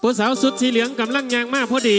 ผู้สาวสุดสีเหลืองกำลังยางมากพอดี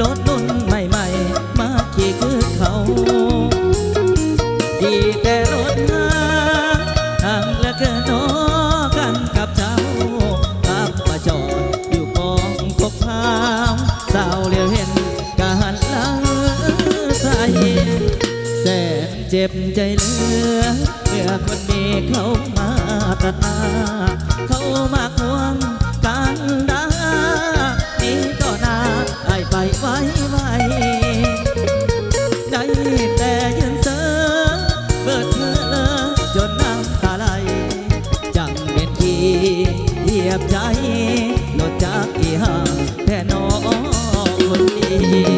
รถรุ่นใหม่ๆ มาขี่คือเขา ดีแต่รถหนาทางและเกินนอกันกับเจ้าตับมาจอดอยู่กองกบพาวสาวเลียวเห็นการลาใส่แสนเจ็บใจเลือเมื่อคนมีเขามาตัดหาเขามากหัว ยียบใจนอกจากอีห่าแท่นอคนดี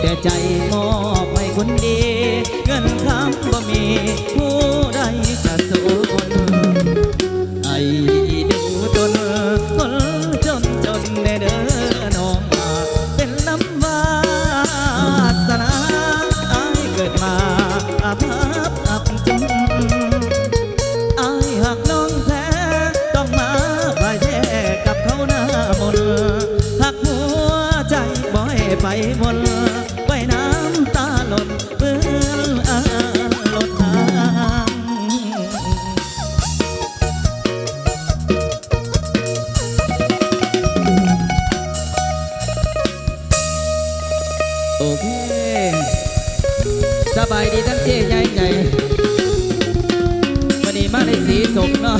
แต่ใจมอบให้คนดี เงินคำบ่มีผู้ใดจะสูคนไอ้ดูจนคนจนจนในเด้อน้องเป็นน้ำวาสนาไอ้เกิดมาอาภัพอับจนไอ้หากน้องแท้ต้องมาบายแย่กับเขาหน้ามนหักหัวใจบ่ให้ไป บายดีทั้งเจ๊ใหญ่ใหญ่วันนี้มาในสีสมเนาะ